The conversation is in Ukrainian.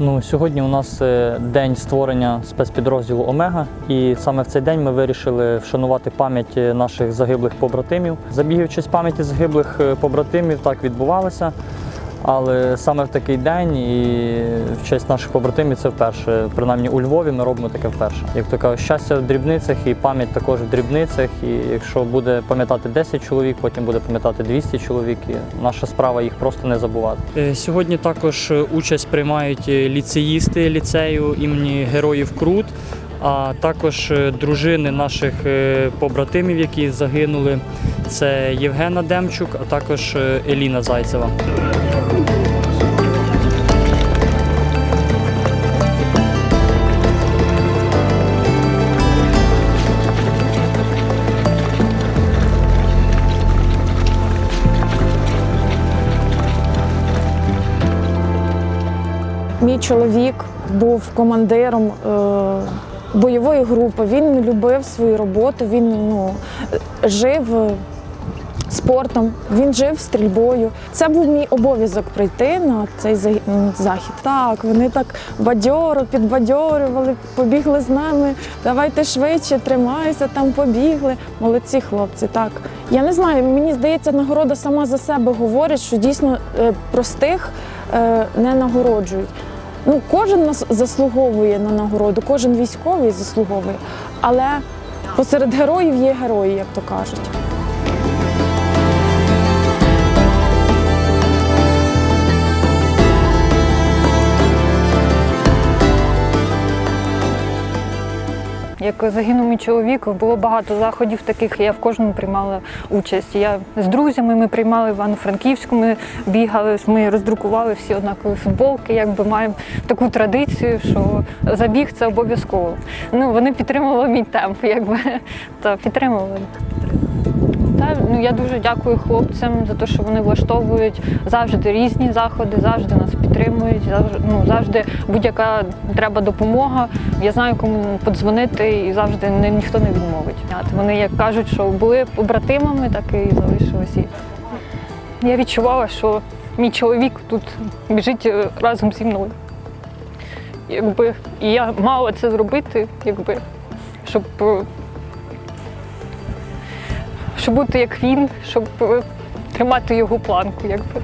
Ну, сьогодні у нас е, день створення спецпідрозділу Омега, і саме в цей день ми вирішили вшанувати пам'ять е, наших загиблих побратимів. Честь пам'яті загиблих е, побратимів так відбувалися. Але саме в такий день і в честь наших побратимів це вперше. Принаймні у Львові ми робимо таке вперше. Як то кажуть, щастя в дрібницях і пам'ять також в дрібницях. І якщо буде пам'ятати 10 чоловік, потім буде пам'ятати 200 чоловік. І наша справа їх просто не забувати. Е, Сьогодні також е, участь приймають е, ліцеїсти ліцею імені Героїв Крут, а також дружини наших побратимів, які загинули. Це Євгена Демчук, а також Еліна Зайцева. Мій чоловік був командиром е, бойової групи. Він любив свою роботу, він ну, жив е, спортом, він жив стрільбою. Це був мій обов'язок прийти на цей за- захід. Так, вони так бадьоро підбадьорювали, побігли з нами. Давайте швидше, тримайся, там побігли. Молодці хлопці. Так. Я не знаю, мені здається, нагорода сама за себе говорить, що дійсно е, простих не нагороджують. Ну, кожен нас заслуговує на нагороду, кожен військовий заслуговує. Але посеред героїв є герої, як то кажуть. Як загинув мій чоловік, було багато заходів таких. Я в кожному приймала участь. Я з друзями ми приймали в Івано-Франківську, ми бігали, ми роздрукували всі однакові футболки. Якби маємо таку традицію, що забіг це обов'язково. Ну вони підтримували мій темп, якби та підтримували. Та, ну, я дуже дякую хлопцям за те, що вони влаштовують завжди різні заходи, завжди нас підтримують, завжди, ну, завжди будь-яка треба допомога. Я знаю, кому подзвонити, і завжди не, ніхто не відмовить. Вони як кажуть, що були побратимами, так і залишилися. Я відчувала, що мій чоловік тут біжить е, разом зі мною. Якби, і я мала це зробити, якби, щоб щоб бути як він, щоб е, тримати його планку, якби.